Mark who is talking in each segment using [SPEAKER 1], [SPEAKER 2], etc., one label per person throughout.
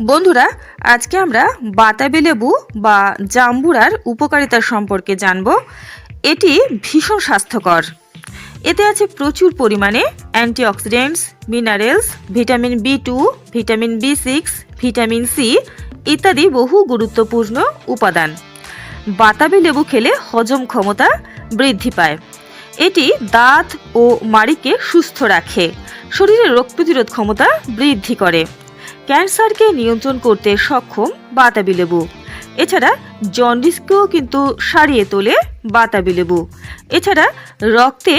[SPEAKER 1] বন্ধুরা, আজকে আমরা বাতাবি লেবু বা জাম্বুরার উপকারিতা সম্পর্কে জানব। এটি ভীষণ স্বাস্থ্যকর। এতে আছে প্রচুর পরিমাণে antioxidants, minerals, vitamin B two, vitamin B six, vitamin C ইত্যাদি বহু গুরুত্বপূর্ণ উপাদান। বাতাবি লেবু খেলে হজম ক্ষমতা বৃদ্ধি পায়। এটি দাঁত ও মাড়িকে সুস্থ রাখে। শরীরের রোগ প্রতিরোধ ক্ষমতা বৃদ্ধি করে। ক্যান্সারকে নিয়ন্ত্রণ করতে সক্ষম বাতাবি লেবু। এছাড়া জন্ডিসকেও কিন্তু সারিয়ে তোলে বাতাবি লেবু। এছাড়া রক্তে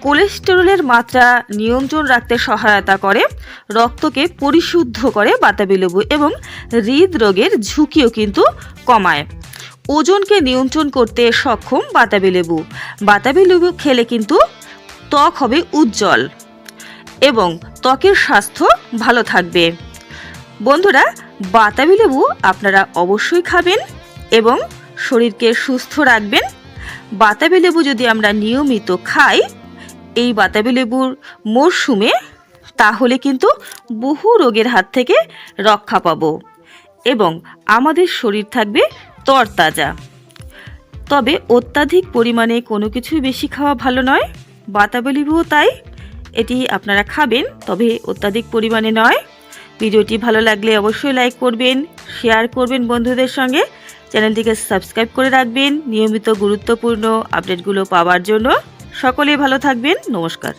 [SPEAKER 1] কোলেস্টেরলের মাত্রা নিয়ন্ত্রণ রাখতে সহায়তা করে, রক্তকে পরিশুদ্ধ করে বাতাবি লেবু এবং হৃদরোগের ঝুঁকিও কিন্তু কমায়। ওজনকে নিয়ন্ত্রণ করতে সক্ষম বাতাবি লেবু। বাতাবি লেবু খেলে কিন্তু ত্বক হবে উজ্জ্বল এবং ত্বকের স্বাস্থ্য ভালো থাকবে। বন্ধুরা, বাতাবি লেবু আপনারা অবশ্যই খাবেন এবং শরীরকে সুস্থ রাখবেন। বাতাবি লেবু যদি আমরা নিয়মিত খাই, এই বাতাবি লেবুর মরশুমে তাহলে কিন্তু বহু রোগের হাত থেকে রক্ষা পাব এবং আমাদের শরীর থাকবে তরতাজা। তবে অত্যাধিক পরিমাণে কোনো কিছুই বেশি খাওয়া ভালো নয়, বাতাবি লেবুও তাই। এটি আপনারা খাবেন, তবে অত্যাধিক পরিমাণে নয়। ভিডিওটি ভালো লাগলে অবশ্যই লাইক করবেন, শেয়ার করবেন বন্ধুদের সঙ্গে। চ্যানেলটিকে সাবস্ক্রাইব করে রাখবেন। নিয়মিত গুরুত্বপূর্ণ আপডেটগুলো পাওয়ার জন্য। সকলেই ভালো থাকবেন। নমস্কার।